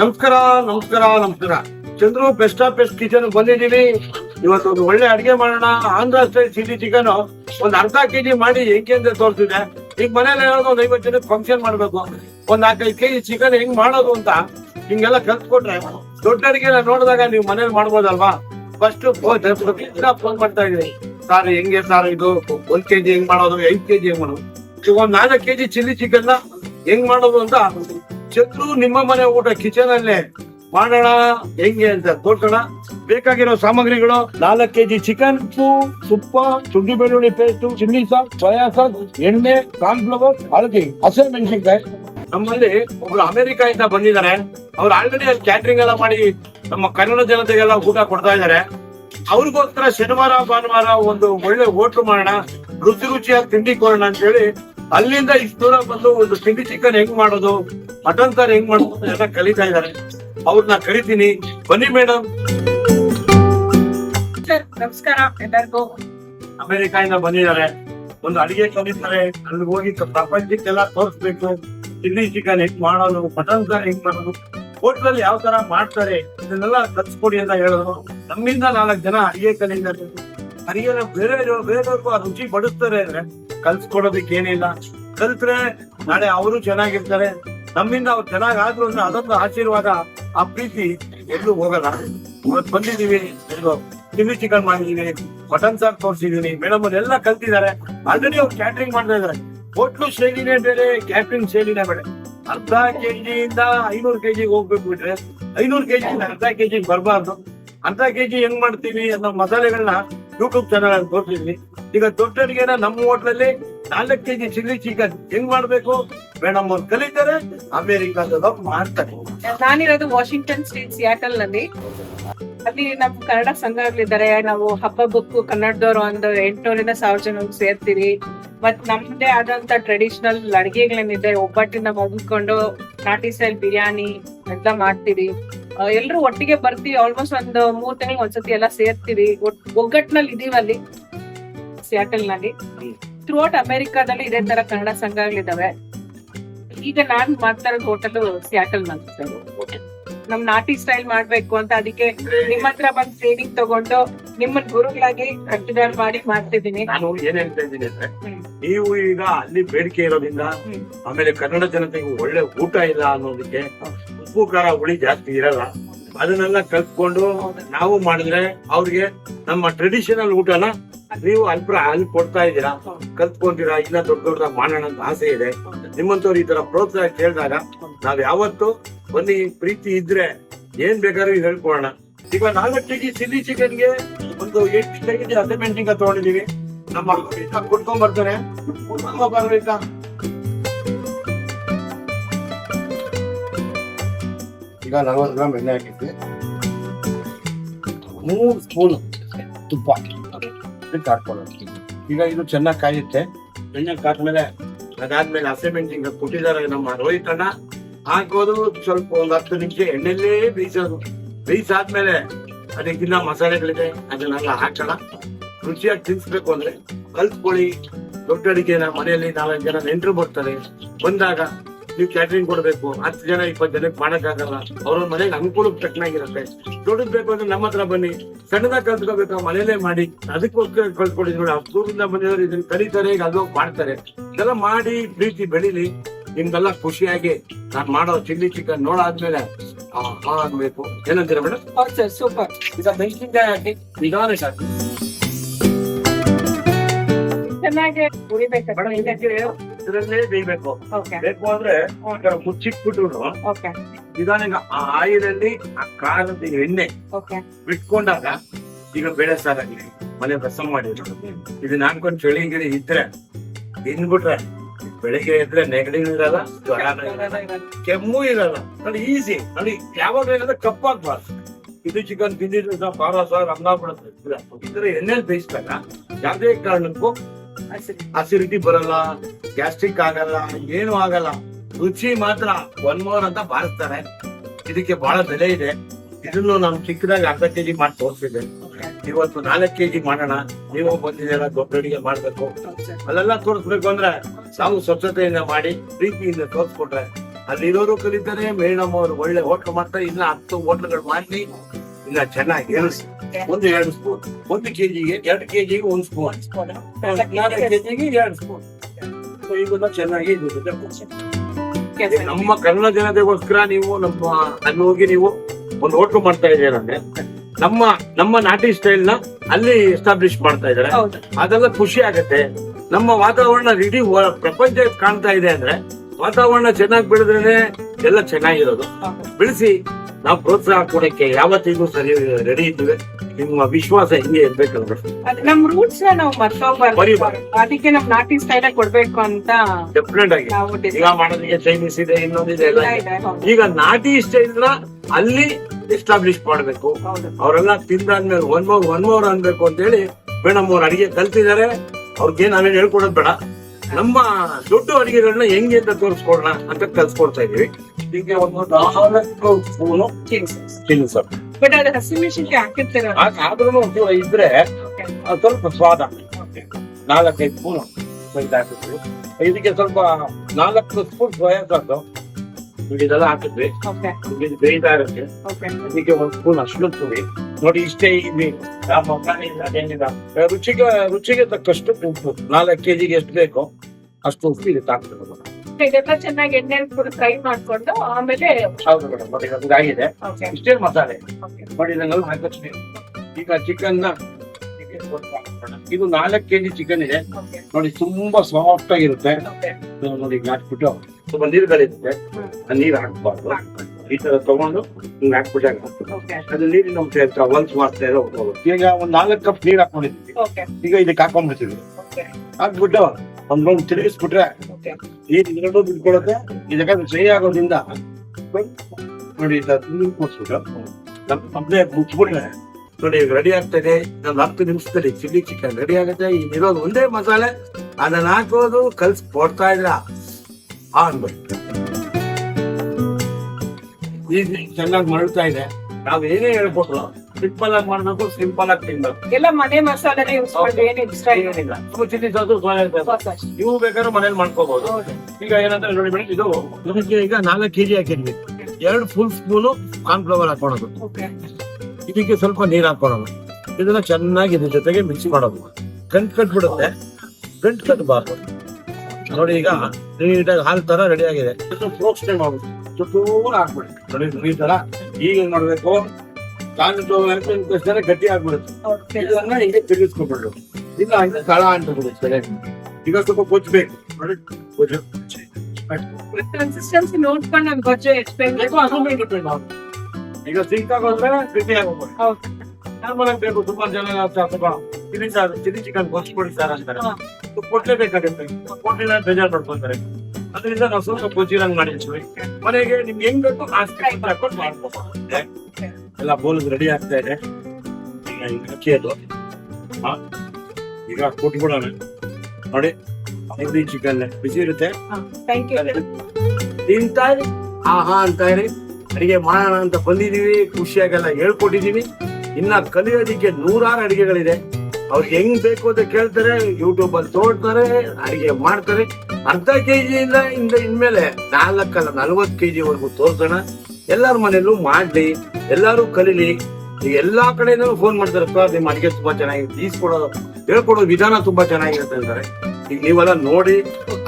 ನಮಸ್ಕಾರ ನಮಸ್ಕಾರ ನಮಸ್ಕಾರ. Chandru best of best kitchen ಬಂದಿದೀವಿ ಇವತ್ತು ಒಂದು ಒಳ್ಳೆ ಅಡಿಗೆ ಮಾಡೋಣ. ಆಂಧ್ರ ಸ್ಟೈಲ್ ಸಿಟಿ ಚಿಕನ್ ಒಂದ್ ಅರ್ಧ ಕೆಜಿ ಮಾಡಿ ಹೆಂಗೆ ಅಂತ ತೋರಿಸಿದೆ ಈಗ ಮನೇಲಿ ಹೇಳೋದು ಒಂದ್ ಐವತ್ತು ಜನಕ್ಕೆ ಫಂಕ್ಷನ್ ಮಾಡ್ಬೇಕು. ಒಂದ್ ನಾಲ್ಕೈದು ಕೆಜಿ ಚಿಕನ್ ಹೆಂಗ್ ಮಾಡೋದು ಅಂತ ಹಿಂಗೆಲ್ಲ ಕಲ್ತ್ಕೊಟ್ರೆ ದೊಡ್ಡ ಅಡಿಗೆ ನೋಡಿದಾಗ ನೀವು ಮನೇಲಿ ಮಾಡ್ಬೋದಲ್ವಾ? ಫಸ್ಟ್ ಫೋನ್ ಮಾಡ್ತಾ ಇದೀನಿ ಸಾರ್, ಹೆಂಗೆ ಸಾರ್ ಇದು? ಒಂದ್ ಕೆಜಿ ಹೆಂಗ್ ಮಾಡೋದು? ಐದ್ ಕೆಜಿ ಹೆಂಗ್ ಮಾಡೋದು? ಒಂದ್ ನಾಲ್ಕು ಕೆಜಿ ಚಿಲ್ಲಿ ಚಿಕನ್ ಹೆಂಗ್ ಮಾಡೋದು ಅಂತ ಚಂದ್ರು ನಿಮ್ಮ ಮನೆ ಊಟ ಕಿಚನ್ ಅಲ್ಲೇ. ಮಾಡೋಣ, ಹೆಂಗೆ ಅಂತ ತೋರ್ಸೋಣ. ಬೇಕಾಗಿರೋ ಸಾಮಗ್ರಿಗಳು, ನಾಲ್ಕು ಕೆಜಿ ಚಿಕನ್ ತುಪ್ಪ, ಶುಂಠಿ ಬೆಳ್ಳುಳ್ಳಿ paste chilli sauce soya sauce ಎಣ್ಣೆ ಕಾರ್ನ್ಫ್ಲವರ್ ಹಳದಿ, ಹಸಿರು ಮೆಣಸಿನ್ಕಾಯಿ. ನಮ್ಮಲ್ಲಿ ಒಬ್ರು ಅಮೆರಿಕಾಯಿಂದ ಬಂದಿದ್ದಾರೆ. ಅವ್ರು ಆಲ್ರೆಡಿ ಅಲ್ಲಿ ಕ್ಯಾಟ್ರಿಂಗ್ ಎಲ್ಲ ಮಾಡಿ ನಮ್ಮ ಕನ್ನಡ ಜನತೆಗೆಲ್ಲ ಊಟ ಕೊಡ್ತಾ ಇದ್ದಾರೆ. ಅವ್ರಿಗೋಸ್ಕರ ಶನಿವಾರ, ಭಾನುವಾರ ಒಂದು ಒಳ್ಳೆ ಹೋಟ್ಲು ಮಾಡೋಣ. ರುಚಿ ರುಚಿಯಾಗಿ ತಿಂಡಿ ಕೊಡೋಣ ಅಂತ ಹೇಳಿ ಅಲ್ಲಿಂದ ಇಷ್ಟು ದೂರ ಬಂದು ಒಂದು ತಿಂಡಿ ಚಿಕನ್ ಹೆಂಗ್ ಮಾಡೋದು ಮಟನ್ ಸಾರ್ ಹೆಂಗ್ ಮಾಡೋದು ಅಂತ ಎಲ್ಲ ಕಲಿತಾ ಇದ್ದಾರೆ ಅವ್ರನ್ನ ಕರಿತೀನಿ ಬನ್ನಿ ಮೇಡಮ್ ನಮಸ್ಕಾರ ಎಲ್ಲರಿಗೂ ಅಮೆರಿಕಾಯಿಂದ ಬಂದಿದ್ದಾರೆ ಒಂದು ಅಡಿಗೆ ಕಲಿತಾರೆ ಅಲ್ಲಿ ಹೋಗಿ ಪ್ರಪಂಚಕ್ಕೆಲ್ಲ ತೋರಿಸ್ಬೇಕು ಚಿಲ್ಲಿ ಚಿಕನ್ ಹೆಂಗ್ ಮಾಡೋದು ಮಟನ್ ಸಾರ್ ಹೆಂಗ್ ಮಾಡೋದು ಹೋಟ್ಲಲ್ಲಿ ಯಾವ ತರ ಮಾಡ್ತಾರೆ ಇದನ್ನೆಲ್ಲ ಕಲ್ಸ್ಕೊಡಿ ಅಂತ ಹೇಳೋದು ನಮ್ಮಿಂದ ನಾಲ್ಕು ಜನ ಅಡಿಗೆ ಕಲಿತಾರೆ ಅಡಿಗೆನ ಬೇರೆ ಬೇರೆಯವ್ರಿಗೂ ಆ ರುಚಿ ಬಡಿಸ್ತಾರೆ ಅಂದ್ರೆ ಕಲ್ಸ್ಕೊಡೋದಕ್ಕೆ ಏನಿಲ್ಲ ಕಲ್ತ್ರೆ ನಾಳೆ ಅವರು ಚೆನ್ನಾಗಿರ್ತಾರೆ. ನಮ್ಮಿಂದ ಅವ್ರು ಚೆನ್ನಾಗ್ ಆದ್ರು ಅಂದ್ರೆ ಅದೊಂದು ಆಶೀರ್ವಾದ, ಆ ಪ್ರೀತಿ ಎಲ್ಲೂ ಹೋಗಲ್ಲ. ಇವತ್ತು ಬಂದಿದೀವಿ ಚಿಲ್ಲಿ ಚಿಕನ್ ಮಾಡಿದೀವಿ, ಮಟನ್ ಸಾರ್ ತೋರಿಸಿದೀನಿ ಮೇಡಮ್ ಎಲ್ಲ ಕಲ್ತಿದ್ದಾರೆ. ಆಲ್ರೆಡಿ ಅವ್ರು ಕ್ಯಾಟ್ರಿಂಗ್ ಮಾಡ್ತಾ ಇದಾರೆ ಹೋಟ್ಲು ಶೈಲಿನೇ ಬೇರೆ ಕ್ಯಾಟ್ರಿಂಗ್ ಶೈಲಿನೇ ಬೇರೆ. ಅರ್ಧ ಕೆಜಿಯಿಂದ ಐನೂರು ಕೆಜಿಗೆ ಹೋಗ್ಬೇಕು ಬಿಟ್ರೆ, ಐನೂರು ಕೆಜಿ ಅರ್ಧ ಕೆಜಿ ಬರಬಾರ್ದು. ಅರ್ಧ ಕೆಜಿ ಹೆಂಗ್ ಮಾಡ್ತೀವಿ ಅನ್ನೋ ಮಸಾಲೆಗಳನ್ನ ಯೂಟ್ಯೂಬ್ ಚಾನಲ್ ತೋರಿಸಿದ್ವಿ. ಈಗ ದೊಡ್ಡರಿಗೆ ನಮ್ಮ ಹೋಟ್ಲಲ್ಲಿ ನಾಲ್ಕು ಕೆಜಿ ಚಿಲ್ಲಿ ಚಿಕನ್ ಹೆಂಗ್ ಮಾಡ್ಬೇಕು? ಮೇಡಮ್ ಅವ್ರು ಕಲಿತಾರೆ, ಅಮೇರಿಕಾದ ಮಾಡ್ತಾರೆ. ನಾನಿರೋದು ವಾಷಿಂಗ್ಟನ್ ಸ್ಟೇಟ್ ಸಿಯಾಟಲ್ನಲ್ಲಿ ಅಲ್ಲಿ ನಮ್ ಕನ್ನಡ ಸಂಘಗಳಿದ್ದಾರೆ ನಾವು ಹಬ್ಬ ಬುಕ್ಕು ಕನ್ನಡದವರು ಒಂದು ಎಂಟುನೂರಿಂದ ಸಾವಿರ ಜನ ಸೇರ್ತೀವಿ. ಮತ್ ನಮ್ದೇ ಆದಂತ ಟ್ರೆಡಿಷನಲ್ ಅಡಿಗೆಗಳೇನಿದೆ, ಒಬ್ಬಟ್ಟಿಂದ ಮುಗಿಸ್ಕೊಂಡು ನಾಟಿ ಸ್ಟೈಲ್ ಬಿರಿಯಾನಿ ಎಲ್ಲ ಮಾಡ್ತೀವಿ. ಎಲ್ರು ಒಟ್ಟಿಗೆ ಬರ್ತೀವಿ. ಆಲ್ಮೋಸ್ಟ್ ಒಂದು ಮೂರ್ ತಿಂಗಳು ಒಂದ್ಸತಿ ಎಲ್ಲ ಸೇರ್ತೀವಿ. ಒಗ್ಗಟ್ಟಿನಲ್ಲಿ ಇದೀವಲ್ಲಿ ಸಿಯಾಟಲ್ನಲ್ಲಿ ಥ್ರೂ ಔಟ್ ಅಮೆರಿಕಾದಲ್ಲಿ ಇದೇ ತರ ಕನ್ನಡ ಸಂಘಗಳಿದಾವೆ ಈಗ ನಾನ್ ಮಾಡ್ತಾ ಇರೋದು ಹೋಟೆಲ್ ಸಿಯಾಟಲ್ನಲ್ಲಿ ನಮ್ ನಾಟಿ ಸ್ಟೈಲ್ ಮಾಡ್ಬೇಕು ಅಂತ ಅದಕ್ಕೆ ನಿಮ್ಮ ಹತ್ರ ಬಂದ್ ಟ್ರೈನಿಂಗ್ ತಗೊಂಡು ನಿಮ್ಮನ್ ಗುರುಗಳಾಗಿ ಕನ್ಸಿಡರ್ ಮಾಡಿ ಮಾಡ್ತಿದ್ದೀನಿ. ನಾನು ಏನ್ ಹೇಳ್ತಾ ಇದ್ದೀನಿ ಅಂದ್ರೆ ನೀವು ಈಗ ಅಲ್ಲಿ ಬೇಡಿಕೆ ಇರೋದ್ರಿಂದ ಆಮೇಲೆ ಕನ್ನಡ ಜನತೆಗೆ ಒಳ್ಳೆ ಊಟ ಇಲ್ಲ ಅನ್ನೋದಕ್ಕೆ ಉಪ್ಪು ಖಾರ ಹುಳಿ ಜಾಸ್ತಿ ಇರಲ್ಲ. ಅದನ್ನೆಲ್ಲ ಕಲ್ತ್ಕೊಂಡು ನಾವು ಮಾಡಿದ್ರೆ ಅವ್ರಿಗೆ ನಮ್ಮ ಟ್ರೆಡಿಷನಲ್ ಊಟನ ನೀವು ಅಲ್ಪ ಅಲ್ಲಿ ಕೊಡ್ತಾ ಇದ್ದೀರಾ? ಕಲ್ತ್ಕೊಂಡಿರಾ? ಇನ್ನ ದೊಡ್ಡ ದೊಡ್ಡದಾಗ ಮಾಡೋಣ ಅಂತ ಆಸೆ ಇದೆ. ನಿಮ್ಮಂತವ್ರು ಈ ತರ ಪ್ರೋತ್ಸಾಹ ಕೇಳಿದಾಗ ನಾವ್ ಯಾವತ್ತು ಬನ್ನಿ, ಪ್ರೀತಿ ಇದ್ರೆ ಏನ್ ಬೇಕಾದ್ರೂ ಹೇಳ್ಕೊಡೋಣ ಈಗ ನಾಲ್ಕು ಕೆಜಿ ಚಿಲ್ಲಿ ಚಿಕನ್ಗೆ ಒಂದು ಎಂಟು ಕೆಜಿ ಹಸಿಮೆಣಸಿನ್ಕಾಯಿ ತಗೊಂಡಿದೀವಿ. ನಮ್ಮ ಕೊಟ್ಕೊಂಡ್ ಬರ್ತಾನೆ ಬರ್ಬೇಕಾ ಈಗ ನಲ್ವತ್ತು ಗ್ರಾಮ್ ಎಣ್ಣೆ ಹಾಕಿದ್ವಿ. ಮೂರು ಸ್ಪೂನ್ ತುಪ್ಪ. ಇದಕ್ಕೆ ಈಗ ಇದು ಚೆನ್ನಾಗಿ ಕಾಯುತ್ತೆ. ಚೆನ್ನಾಗಿ ಕಾದ್ಮೇಲೆ ಅದಾದ್ಮೇಲೆ ಹಸಿಮೆಣಸಿನ್ಕಾಯಿ ಕೊಟ್ಟಿದ್ದಾರೆ ನಮ್ಮ ರೋಹಿತ್ ಅಣ್ಣ ಹಾಕೋದು ಸ್ವಲ್ಪ ಒಂದು ಹತ್ತು ನಿಮಿಷ ಎಣ್ಣೆಲ್ಲೇ ಬೇಯಿಸೋದು. ಬೇಯಿಸಾದ್ಮೇಲೆ ಅದಕ್ಕಿನ್ನ ಮಸಾಲೆಗಳಿದೆ, ಅದನ್ನೆಲ್ಲ ಹಾಕೋಣ. ರುಚಿಯಾಗಿ ತಿನ್ಸ್ಬೇಕು ಅಂದ್ರೆ ಕಲ್ತ್ಕೊಳ್ಳಿ. ದೊಡ್ಡ ಅಡಿಗೆನ ಮನೆಯಲ್ಲಿ ನಾಲ್ಕು ಜನ ನೆಂಟರು ಬರ್ತಾರೆ. ಬಂದಾಗ ನೀವು ಕ್ಯಾಟ್ರಿಂಗ್ ಕೊಡ್ಬೇಕು ಹತ್ತು ಜನ ಇಪ್ಪತ್ತು ಜನಕ್ಕೆ ಮಾಡಕ್ಕಾಗಲ್ಲ. ಅವ್ರ ಮನೆಗೆ ಅನುಕೂಲಕ್ಕೆ ತಕ್ಕನಾಗಿರುತ್ತೆ. ದೊಡ್ಡದ್ ಬೇಕು ಅಂದ್ರೆ ನಮ್ಮ ಹತ್ರ ಬನ್ನಿ. ಸಣ್ಣದಾಗ ಕಲ್ತ್ಕೋಬೇಕು ಮನೇಲೆ ಮಾಡಿ. ಅದಕ್ಕೋಸ್ಕರ ಕಲ್ತ್ಕೊಡಿ ನೋಡಿ ಅಷ್ಟು ದೂರದಿಂದ ಮನೆಯವರು ಇದನ್ನ ಕಲಿತಾರೆ ಈಗ ಅದು ಮಾಡ್ತಾರೆ. ಇದೆಲ್ಲ ಮಾಡಿ ಪ್ರೀತಿ ಬೆಳಿಲಿ ನಿಮ್ಗೆಲ್ಲ ಖುಷಿಯಾಗಿ ನಾನ್ ಮಾಡೋ ಚಿಲ್ಲಿ ಚಿಕನ್ ನೋಡಾದ್ಮೇಲೆ ಆಗ್ಬೇಕು. ಏನಂತೀರ ಮೇಡಮ್ ಸೂಪರ್ ಈಗ ಮೆಣಸಿನ್ಕಾಯಿ ಹಾಕಿ ನಿಧಾನ ಹಾಕಿ. ಚೆನ್ನಾಗಿ ಇದರಲ್ಲೇ ಬೇಯ್ಬೇಕು. ಬೇಕು ಅಂದ್ರೆ ತರ ಮುಚ್ಚಿಟ್ಬಿಟ್ಟು ನಿಧಾನ ಆ ಆಯಿಲ್ ಅಲ್ಲಿ ಆ ಕಾಲದ ಎಣ್ಣೆ ಬಿಟ್ಕೊಂಡಾಗ ಈಗ ಬೆಳೆ ಸಾರಾಗಿದೆ ಮನೆ ರಸಂ ಮಾಡಿದ್ರು ಇದು ನಾನ್ಕೊಂಡ್ ಚಳಿ ಗಿಳಿ ಇದ್ರೆ ತಿಂದ್ಬಿಟ್ರೆ ಬೆಳಿಗ್ಗೆ ಇದ್ರೆ ನೆಗಡಿ ಇರಲ್ಲ ಜ್ವರ ಇರಲ್ಲ ಕೆಮ್ಮು ಇರಲ್ಲ. ನೋಡಿ ಈಸಿ ನೋಡಿ ಯಾವಾಗ ಏನಂದ್ರೆ ಕಪ್ಪಾಗ್ಬಾರ್ದು. ಇದು ಚಿಕನ್ ತಿಂದಿದ್ರೆ ಖಾರ ಸಾರ್ ಈ ಇದ್ರೆ ಎಣ್ಣೆಲಿ ಬೇಯಿಸಿದಾಗ ಯಾವುದೇ ಕಾರಣಕ್ಕೂ ಹಸಿರಿಟಿ ಬರಲ್ಲ. ಗ್ಯಾಸ್ಟ್ರಿಕ್ ಆಗಲ್ಲ, ಏನು ಆಗಲ್ಲ. ರುಚಿ ಮಾತ್ರ ಒನ್ ಮೋರ್ ಅಂತ ಬಾರಿಸ್ತಾರೆ. ಇದಕ್ಕೆ ಬಹಳ ಬೆಲೆ ಇದೆ. ಇದನ್ನು ನಾನು ಚಿಕ್ಕದಾಗಿ ಅರ್ಧ ಕೆಜಿ ಮಾಡಿ ತೋರಿಸಿದೆ ಇವತ್ತು ನಾಲ್ಕು ಕೆಜಿ ಮಾಡೋಣ. ನೀವು ಬಂದಿದ್ದೀರಾ, ದೊಡ್ಡ ಅಡಿಗೆ ಮಾಡ್ಬೇಕು. ಅಲ್ಲೆಲ್ಲ ತೋರಿಸ್ಬೇಕು ಅಂದ್ರೆ ನಾವು ಸ್ವಚ್ಛತೆಯಿಂದ ಮಾಡಿ, ಪ್ರೀತಿಯಿಂದ ತೋರಿಸ್ಕೊಟ್ರೆ. ಅಲ್ಲಿರೋರು ಕಲಿತಾರೆ ಮೇಡಮ್ ಅವರು ಒಳ್ಳೆ ಹೋಟ್ಲ್ ಮಾಡ್ತಾರೆ. ಇನ್ನ ಹತ್ತು ಹೋಟ್ಲ್ಗಳು ಮಾಡಿ, ಇನ್ನ ಚೆನ್ನಾಗಿ ಏರಿಸಿ ಒಂದು ಎರಡು ಸ್ಪೂನ್. ಒಂದು ಕೆಜಿಗೆ ಎರಡು ಕೆಜಿಗೆ ಒಂದು ಸ್ಪೂನ್. ನಾಲ್ಕು ಕೆಜಿಗೆ ಎರಡು ಸ್ಪೂನ್. ಇದನ್ನ ಚೆನ್ನಾಗಿ ಇದ್ರ. ನಮ್ಮ ಕನ್ನಡ ಜನತೆಗೋಸ್ಕರ ನೀವು ನಮ್ಮ ಅಲ್ಲಿ ಹೋಗಿ ನೀವು ಒಂದು ಹೋಟ್ಲು ಮಾಡ್ತಾ ಇದ್ದೀರಂದ್ರೆ ನಮ್ಮ ನಮ್ಮ ನಾಟಿ ಸ್ಟೈಲ್ನ ಅಲ್ಲಿ ಎಸ್ಟಾಬ್ಲಿಷ್ ಮಾಡ್ತಾ ಇದ್ದಾರೆ. ಹೌದು. ಅದೆಲ್ಲ ಖುಷಿ ಆಗತ್ತೆ. ನಮ್ಮ ವಾತಾವರಣ ಇಡೀ ಪ್ರಪಂಚ ಕಾಣ್ತಾ ಇದೆ ಅಂದ್ರೆ ವಾತಾವರಣ ಚೆನ್ನಾಗಿ ಬೆಳೆದ್ರೆ ಎಲ್ಲ ಚೆನ್ನಾಗಿರೋದು. ಬೆಳೆಸಿ ನಾವು ಪ್ರೋತ್ಸಾಹ ಕೊಡಕ್ಕೆ ಯಾವತ್ತಿಗೂ ಸರಿ ರೆಡಿ ಇದ್ದೇವೆ. ನಿಮ್ಮ ವಿಶ್ವಾಸ ಹಿಂಗೆ ಇರ್ಬೇಕು ಅಂದ್ರೆ ನಮ್ ರೂಟ್ಸ್ನ ನಾವು ಮರ್ತೋಗ್ಬಾರ್ದು ಅದಕ್ಕೆ ನಮ್ ನಾಟಿ ಸ್ಟೈಲ್ ಕೊಡ್ಬೇಕು ಅಂತ ಡೆಫಿನೆಟ್ ಆಗಿ. ಈಗ ಮಾಡೋದಕ್ಕೆ ಚೈನೀಸ್ ಇದೆ ಇನ್ನೊಂದಿದೆ ಎಲ್ಲ ಇದೆ. ಈಗ ನಾಟಿ ಸ್ಟೈಲ್ನ ಅಲ್ಲಿ ಎಸ್ಟಾಬ್ಲಿಷ್ ಮಾಡ್ಬೇಕು. ಅವರೆಲ್ಲ ತಿಂದಾದ್ಮೇಲೆ ಒನ್ ಮೋರ್ ಒನ್ ಮೋರ್ ಅನ್ಬೇಕು ಅಂತ ಹೇಳಿ ಮೇಡಮ್ ಅವ್ರು ಅಡಿಗೆ ಕಲ್ತಿದ್ದಾರೆ. ಅವ್ರಿಗೆ ನಾವೇನ್ ಹೇಳ್ಕೊಡೋದ್ ಬೇಡ. ನಮ್ಮ ದೊಡ್ಡ ಅಡಿಗೆಗಳನ್ನ ಹೆಂಗೆ ಅಂತ ತೋರಿಸ್ಕೊಡೋಣ ಅಂತ ಕಲ್ಸ್ಕೊಡ್ತಾ ಇದೀವಿ ಈಗ ಒಂದು ನಾಲ್ಕು ಸ್ಪೂನು ಚಿಲ್ಲಿ ಸರ್. ಬಟ್ ಅದು ಹಸಿಮೆಣಸಿನ್ಕಾಯಿ ಹಾಕಿರ್ತೀರ? ಆದ್ರೂ ಒಂಚೂರು ಇದ್ರೆ ಅದು ಸ್ವಲ್ಪ ಸ್ವಾದ. ನಾಲ್ಕೈದು ಸ್ಪೂನ್ ಹಾಕಿದ್ವಿ ಇದಕ್ಕೆ ಸ್ವಲ್ಪ ನಾಲ್ಕು ಸ್ಪೂನ್ ಸೋಯಾ ಸಾಸು. ಇದೆಲ್ಲ ಹಾಕಿದ್ವಿ. ಓಕೆ ಇದು ಬೇಯ್ತಾ ಇರುತ್ತೆ. ಓಕೆ ಅದಕ್ಕೆ ಒಂದು ಸ್ಪೂನ್ ಅಷ್ಟು ತುರಿ ನೋಡಿ ಇಷ್ಟೇ ಇಲ್ಲಿ ಅದೇನಿಲ್ಲ ರುಚಿಗೆ ರುಚಿಗೆ ತಕ್ಕಷ್ಟು ಉಪ್ಪು. ನಾಲ್ಕು ಕೆಜಿಗೆ ಎಷ್ಟು ಬೇಕೋ ಅಷ್ಟು ಉಪ್ಪು ಇದಕ್ಕೆ ಹಾಕ್ಬೇಕು ಇದೆಲ್ಲ ಚೆನ್ನಾಗಿ ಎಣ್ಣೆ ಫ್ರೈ ಮಾಡ್ಕೊಂಡು ಆಮೇಲೆ ಹೌದು ಮೇಡಮ್ ನೋಡಿ ಅದು ಆಗಿದೆ. ಓಕೆ ಇಷ್ಟೇ ಮಸಾಲೆ. ನೋಡಿ ಇದನ್ನೆಲ್ಲ ಹಾಕಿಸ್ತೀನಿ ಈಗ ಚಿಕನ್ನ ಹೀಗೆ ಇದು ನಾಲ್ಕು ಕೆಜಿ ಚಿಕನ್ ಇದೆ. ನೋಡಿ ತುಂಬಾ ಸಾಫ್ಟ್ ಆಗಿರುತ್ತೆ. ನೋಡಿ ಈಗ ಹಾಕ್ಬಿಟ್ಟು ಸ್ವಲ್ಪ ನೀರುಗಳಿರುತ್ತೆ. ಆ ನೀರು ಹಾಕ್ಬಾರ್ದು. ಈ ತರ ತಗೊಂಡು ಹಿಂಗ್ ಹಾಕ್ಬಿಟ್ಟು ಹಾಕ್ಬೇಕು. ಅದು ನೀರಿನ ಅಂಶ ಇರ್ತಾ ಒಂದ್ ಮಾಡ್ತಾ ಇರೋ ಈಗ ಒಂದ್ ನಾಲ್ಕು ಕಪ್ ನೀರ್ ಹಾಕೊಂಡಿದ್ವಿ ಈಗ ಇದಕ್ಕೆ ಹಾಕೊಂಡ್ಬಿಡ್ತೀವಿ. ಹಾಕ್ಬಿಟ್ಟು ಒಂದ್ ರೌಂಡ್ ತಿರುಗಿಸ್ಬಿಟ್ರೆ ನೀರ್ ಎರಡು ಬಿಟ್ಕೊಳತ್ತೆ ಇದಕ್ಕೆ ಸಹಿ ಆಗೋದ್ರಿಂದ ನೋಡಿ ಈ ಕೊಡ್ಸ್ಬಿಟ್ಟು ನಮ್ಮ ಕಂಪ್ಲೇಂಟ್ ಮುಗಿಸ್ಬಿಟ್ರೆ ನೋಡಿ ಈಗ ರೆಡಿ ಆಗ್ತದೆ ಇದೆ. ಒಂದು ಹತ್ತು ನಿಮಿಷದಲ್ಲಿ ಚಿಲ್ಲಿ ಚಿಕನ್ ರೆಡಿ ಆಗುತ್ತೆ. ಈಗ ಇರೋದು ಒಂದೇ ಮಸಾಲೆ. ಅದನ್ನ ಹಾಕೋದು ಕಲ್ಸಿ ಕೊಡ್ತಾ ಇದ್ರ. ಅನ್ಬಿಟ್ಟು ಈಗ ಚೆನ್ನಾಗಿ ಮರಳ್ತಾ ಇದೆ. ನಾವು ಏನೇ ಹೇಳ್ಕೊಟ್ರು ಸಿಂಪಲ್ ಆಗಿ ಮಾಡಬೇಕು ಸಿಂಪಲ್ ಆಗಿ ತಿನ್ಬೇಕು. ಎಲ್ಲ ಮನೆ ಮಸಾಲೆನೇ ಯೂಸ್ ಮಾಡಿ ಏನು ಎಕ್ಸ್ಟ್ರಾ ಏನಿಲ್ಲ. ಚಿಲ್ಲಿ ಸಾಸು ಸೋಯಾ ಸಾಸು ಇವು ಬೇಕಾದ್ರೆ ಮನೇಲಿ ಮಾಡ್ಕೋಬಹುದು ಈಗ ಏನಂದ್ರೆ ನೋಡಿ ಮೇಡಮ್ ಇದು ಇದಕ್ಕೆ ಈಗ ನಾಲ್ಕು ಕೆಜಿ ಹಾಕಿದ್ವಿ ಎರಡು ಫುಲ್ ಸ್ಪೂನು ಕಾರ್ನ್ಫ್ಲವರ್ ಹಾಕೊಳೋದು. ಇದಕ್ಕೆ ಸ್ವಲ್ಪ ನೀರು ಹಾಕೊಳ್ಳೋದು ಇದನ್ನ ಚೆನ್ನಾಗಿ ಇದ್ರ ಜೊತೆಗೆ ಮಿಕ್ಸ್ ಮಾಡೋದು. ಗಂಟ್ ಕಟ್ಬಿಡುತ್ತೆ ಗಂಟ್ ಕಟ್ಟಬಾರ್ದು ನೋಡಿ ಈಗ ನೀಟಾಗಿ ಹಾಲು ತರ ರೆಡಿ ಆಗಿದೆ. ಸುತ್ತೂರು ಹಾಕ್ಬಿಡಿ. ನೋಡಿ ಈ ತರ. ಈಗ ಏನ್ ಮಾಡ್ಬೇಕು? ಗಟ್ಟಿ ಆಗ್ಬಿಡುತ್ತೆ. ಓಕೆ ಇದನ್ನ ಹೀಗೆ ತಿರುಗಿಸ್ಕೊಬಿಡು ಇಲ್ಲ ಹಂಗೆ ತಳ ಅಂತ ಬಿಡುತ್ತೆ ಈಗ ಸ್ವಲ್ಪ ಕೊಚ್ಚಬೇಕು ಕೊಚ್ಚು. ಕನ್ಸಿಸ್ಟೆನ್ಸಿ ನೋಡ್ಕೊಂಡು ನಮ್ ಗೊಜ್ಜು ಎಷ್ಟು ಬೇಕು ಅದ್ರ ಮೇಲೆ ಡಿಪೆಂಡ್ ಆಗುತ್ತೆ ಈಗ ಸಿಂಕ್ ಆಗೋದ್ರೆ ಗಟ್ಟಿ ಆಗೋಗ್ಬೋದು ನಾರ್ಮಲ್ ಆಗಿ ಬೇಕು ತುಂಬಾ ಜನ ಅಥವಾ ಚಿಲ್ಲಿ ಸಾರು ಚಿಲ್ಲಿ ಚಿಕನ್ ಕೊಚ್ಕೊಡಿ ಸಾರ್ ಅಂತಾರೆ. ಕೊಡ್ಲೇಬೇಕಾಗುತ್ತೆ ಕೊಟ್ಟಿಲ್ಲ ಬೇಜಾರು ಮಾಡ್ಕೊಂತಾರೆ ಅದರಿಂದ ನಾವು ಸ್ವಲ್ಪ ಕೊಚ್ಚಿರಂಗ್ ಮಾಡಿರ್ತೀವಿ ಮನೆಗೆ ನಿಮ್ಗೆ ಹೆಂಗ್ ಬೇಕು ಅಷ್ಟು ಹಾಕೊಂಡು ಮಾಡ್ಬೋದು ಎಲ್ಲ ಬೋಲ್ ರೆಡಿ ಆಗ್ತಾ ಇದೆ. ಈಗ ಈಗ ಅಕ್ಕಿ ಅದು. ಈಗ ಕೊಟ್ಬಿಡೋಣ. ನೋಡಿ ಹೆಲ್ದಿ ಚಿಕನ್ ಬಿಸಿ ಇರುತ್ತೆ? ತಿಂತಾ ಇರಿ ಆಹಾ ಅಂತ ಇರಿ ಅಡಿಗೆ ಮಾಡೋಣ ಅಂತ ಬಂದಿದೀವಿ ಖುಷಿಯಾಗೆಲ್ಲ ಹೇಳ್ಕೊಟ್ಟಿದೀವಿ ಇನ್ನ ಕಲಿಯೋದಿಕ್ಕೆ ನೂರಾರು ಅಡಿಗೆಗಳಿದೆ. ಅವ್ರು ಹೆಂಗ್ ಬೇಕು ಅಂತ ಕೇಳ್ತಾರೆ ಯೂಟ್ಯೂಬ್ ಅಲ್ಲಿ ತೋಡ್ತಾರೆ ಅಡಿಗೆ ಮಾಡ್ತಾರೆ. ಅರ್ಧ ಕೆಜಿಯಿಂದ ಇಂದ ಇನ್ಮೇಲೆ ನಾಲ್ಕಲ್ಲ ನಲ್ವತ್ತು ಕೆಜಿ ವರೆಗೂ ತೋರ್ಸೋಣ. ಎಲ್ಲಾರ ಮನೇಲೂ ಮಾಡ್ಲಿ ಎಲ್ಲಾರು ಕಲೀಲಿ. ಈಗ ಎಲ್ಲಾ ಕಡೆಯಿಂದ ಫೋನ್ ಮಾಡ್ತಾರೆ ಸರ್ ನಿಮ್ಮ ಅಡಿಗೆ ತುಂಬಾ ಚೆನ್ನಾಗಿರುತ್ತೆ ಈಸ್ಕೊಡೋದು ಹೇಳ್ಕೊಡೋ ವಿಧಾನ ತುಂಬಾ ಚೆನ್ನಾಗಿರುತ್ತೆ ಅಂತಾರೆ. ಈಗ ನೀವೆಲ್ಲ ನೋಡಿ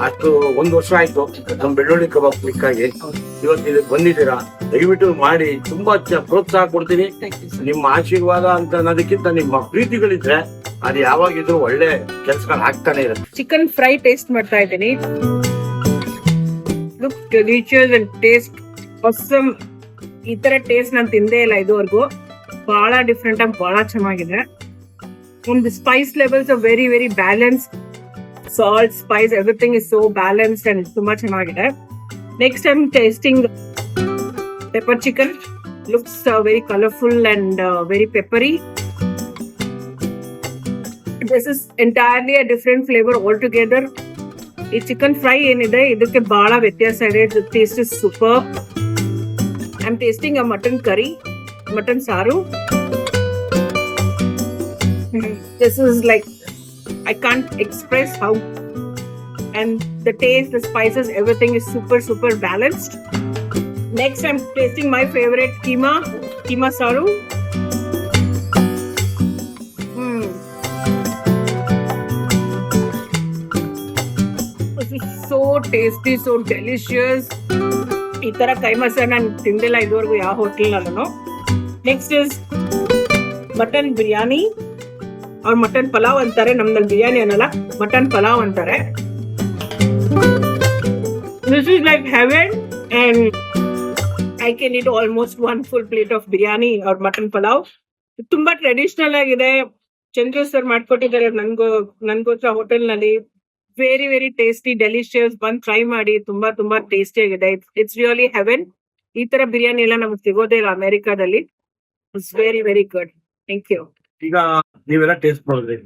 ಅಷ್ಟು ಒಂದ್ ವರ್ಷ ಆಯ್ತು ನಮ್ ಬೆಳ್ಳುಳ್ಳಿ ಕಬಾಬ್ ಕ್ಲಿಕ್ ಆಗಿ ಇವತ್ತು ಇದಕ್ಕೆ ಬಂದಿದ್ದೀರಾ? ದಯವಿಟ್ಟು ಮಾಡಿ ತುಂಬಾ ಪ್ರೋತ್ಸಾಹ ಕೊಡ್ತೀನಿ. ನಿಮ್ಮ ಆಶೀರ್ವಾದ ಅಂತ ಅನ್ನೋದಕ್ಕಿಂತ ನಿಮ್ಮ ಪ್ರೀತಿಗಳಿದ್ರೆ ಅದು ಯಾವಾಗಿದ್ರು ಒಳ್ಳೆ ಕೆಲ್ಸಗಳು ಆಗ್ತಾನೆ ಇರುತ್ತೆ. ಚಿಕನ್ ಫ್ರೈ ಟೇಸ್ಟ್ ಮಾಡ್ತಾ ಇದ್ದೀನಿ. ಟೇಸ್ಟ್ ಹೊಸಮ್ ಈ ತರ ಟೇಸ್ಟ್ ನಾನು ತಿಂದೇ ಇಲ್ಲ ಇದುವರೆಗೂ. ಬಹಳ ಡಿಫ್ರೆಂಟ್ ಆಗಿ ಬಹಳ ಚೆನ್ನಾಗಿದೆ. ಒಂದು spice levels very very balance salt spice everything is so balanced and ತುಂಬಾ ಚೆನ್ನಾಗಿದೆ. Next time tasting pepper chicken looks very colourful and very peppery this is entirely different flavour all together ಈ chicken fry ಏನಿದೆ, ಇದಕ್ಕೆ ಬಹಳ ವ್ಯತ್ಯಾಸ ಇದೆ. Taste is super I'm tasting a mutton curry, mutton saru. This is like, I can't express how. And the taste, the spices, everything is super, super balanced. Next, I'm tasting my favorite kima, kima saru. Hmm. This is so tasty, so delicious. ಈ ತರ ಕೈಮಸ ನಾನು ತಿಂದಿಲ್ಲ ಇದುವರೆಗೂ ಯಾವ ಹೋಟೆಲ್ನಲ್ಲೂ next is mutton biryani ಅವ್ರು mutton pulao ಅಂತಾರೆ ನಮ್ದಲ್ಲಿ ಬಿರಿಯಾನಿ ಅನ್ನಲ್ಲ ಮಟನ್ ಪಲಾವ್ ಅಂತಾರೆ. This is like heaven and I can eat almost one full plate of biryani ಅವ್ರ ಮಟನ್ ಪಲಾವ್ ತುಂಬಾ ಟ್ರೆಡಿಷನಲ್ ಆಗಿದೆ. ಚಂದ್ರು ಸರ್ ಮಾಡ್ಕೊಟ್ಟಿದ್ದಾರೆ, ನನ್ಗೋ ನನ್ಗೋಸ್ಕರ ಹೋಟೆಲ್ನಲ್ಲಿ ವೆರಿ ವೆರಿ ಟೇಸ್ಟಿ ಡೆಲಿಷಿಯಸ್ ಬಂದ್ ಟ್ರೈ ಮಾಡಿ ತುಂಬಾ ತುಂಬಾ ಟೇಸ್ಟಿ ಆಗಿದೆ. ಇಟ್ಸ್ ರಿಯಲಿ ಹೆವೆನ್ ಈ ತರ ಬಿರಿಯಾನಿ ಎಲ್ಲ ನಮ್ಗೆ ಸಿಗೋದೇ ಇಲ್ಲ ಅಮೆರಿಕಾದಲ್ಲಿ. It's very very good thank you ಈಗ ನೀವೆಲ್ಲ ಟೇಸ್ಟ್ ಮಾಡಿದ್ರಿ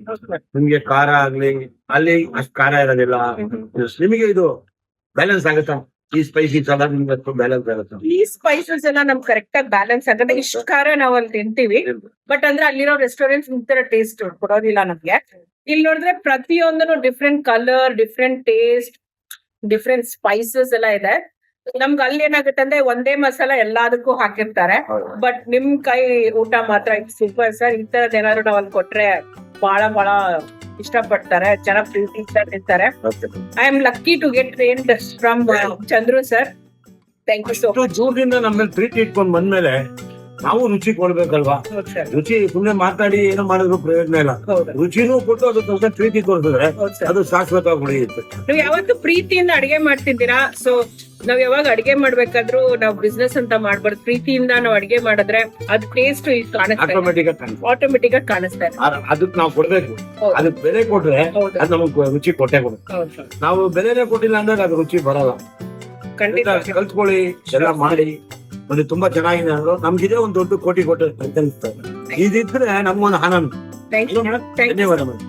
ನಿಮ್ಗೆ ಖಾರ ಆಗ್ಲಿ ಅಲ್ಲಿ ಅಷ್ಟು ಖಾರ ಇರೋದಿಲ್ಲ. ನಿಮಗೆ ಇದು ಬ್ಯಾಲೆನ್ಸ್ ಆಗುತ್ತಾ? ಈ ಸ್ಪೈಸಿ ಎಲ್ಲ ನಿಮ್ಗೆ ಬ್ಯಾಲೆನ್ಸ್ ಆಗುತ್ತಾ? ಈ ಸ್ಪೈಸಸ್ ಎಲ್ಲ ನಮ್ಗೆ ಕರೆಕ್ಟ್ ಆಗಿ ಬ್ಯಾಲೆನ್ಸ್ ಆಗುತ್ತೆ. ಇಷ್ಟು ಖಾರ ನಾವು ಅಲ್ಲಿ ತಿಂತೀವಿ. ಬಟ್ ಅಂದ್ರೆ ಅಲ್ಲಿರೋ ರೆಸ್ಟೋರೆಂಟ್ ಈ ತರ ಟೇಸ್ಟ್ ಕೊಡೋದಿಲ್ಲ ನಮ್ಗೆ. ಇಲ್ಲಿ ನೋಡಿದ್ರೆ ಪ್ರತಿಯೊಂದನು different colour different taste different spices ಎಲ್ಲ ಇದೆ. ನಮ್ಗೆ ಅಲ್ಲಿ ಏನಾಗುತ್ತೆ ಅಂದ್ರೆ ಒಂದೇ ಮಸಾಲ ಎಲ್ಲದಕ್ಕೂ ಹಾಕಿರ್ತಾರೆ. ಬಟ್ ನಿಮ್ ಕೈ ಊಟ ಮಾತ್ರ ಸೂಪರ್ ಸರ್ ಈ ತರದ್ ಏನಾದ್ರು ನಾವ್ ಅಲ್ಲಿ ಕೊಟ್ರೆ ಬಹಳ ಬಹಳ ಇಷ್ಟಪಡ್ತಾರೆ. ಚೆನ್ನಾಗಿ ಪ್ರೀತಿಸ್ತಾ ತಿಂತಾರೆ. I am lucky to get trained from Chandru sir thank you so June ಇಂದ ನಮ್ಮಲ್ಲಿ ಪ್ರೀತಿ ಇಟ್ಕೊಂಡ್ ಬಂದ್ಮೇಲೆ ನಾವು ರುಚಿ ಕೊಡ್ಬೇಕಲ್ವಾ? ರುಚಿ ಸುಮ್ನೆ ಮಾತಾಡಿ ಏನೋ ಮಾಡಿದ್ರು ಪ್ರಯೋಜನ ಇಲ್ಲ. ರುಚಿನೂ ಕೊಟ್ಟು ಅದು ಸ್ವಲ್ಪ ಪ್ರೀತಿ ಕೊಡ್ತಿದ್ರೆ ಅದು ಶಾಶ್ವತವಾಗಿ ಉಳಿಯುತ್ತೆ. ನೀವು ಯಾವತ್ತು ಪ್ರೀತಿಯಿಂದ ಅಡಿಗೆ ಮಾಡ್ತಿದ್ದೀರಾ? ಸೊ ನಾವ್ ಯಾವಾಗ ಅಡಿಗೆ ಮಾಡ್ಬೇಕಾದ್ರೂ ನಾವ್ ಬಿಸ್ನೆಸ್ ಅಂತ ಮಾಡ್ಬಾರ್ದು. ಪ್ರೀತಿಯಿಂದ ನಾವ್ ಅಡಿಗೆ ಮಾಡಿದ್ರೆ ಅದ್ ಟೇಸ್ಟ್ ಆಟೋಮೆಟಿಕ್ ಆಟೋಮೆಟಿಕ್ ಆಗಿ ಕಾಣಿಸ್ತಾ ಇದೆ ಅದಕ್ಕೆ ನಾವು ಕೊಡ್ಬೇಕು. ಅದಕ್ ಅದಕ್ಕೆ ಬೆಲೆ ಕೊಟ್ರೆ ಅದ್ ನಮಗೆ ರುಚಿ ಕೊಟ್ಟೆ ಕೊಡುತ್ತೆ ನಾವು ಬೆಲೆನೇ ಕೊಟ್ಟಿಲ್ಲ ಅಂದ್ರೆ ಅದು ರುಚಿ ಬರಲ್ಲ. ಖಂಡಿತ. ಕಲ್ತ್ಕೊಳ್ಳಿ ಎಲ್ಲ ಮಾಡಿ. ಒಂದು ತುಂಬಾ ಚೆನ್ನಾಗಿದೆ ಅಂದ್ರು. ನಮ್ಗಿದೆ ಒಂದು ದೊಡ್ಡ ಕೋಟಿ ಕೊಟ್ಟು ಇದಿದ್ರೆ ನಮ್ಗೊಂದು ಆನಂದ ಧನ್ಯವಾದ ಮೇಡಮ್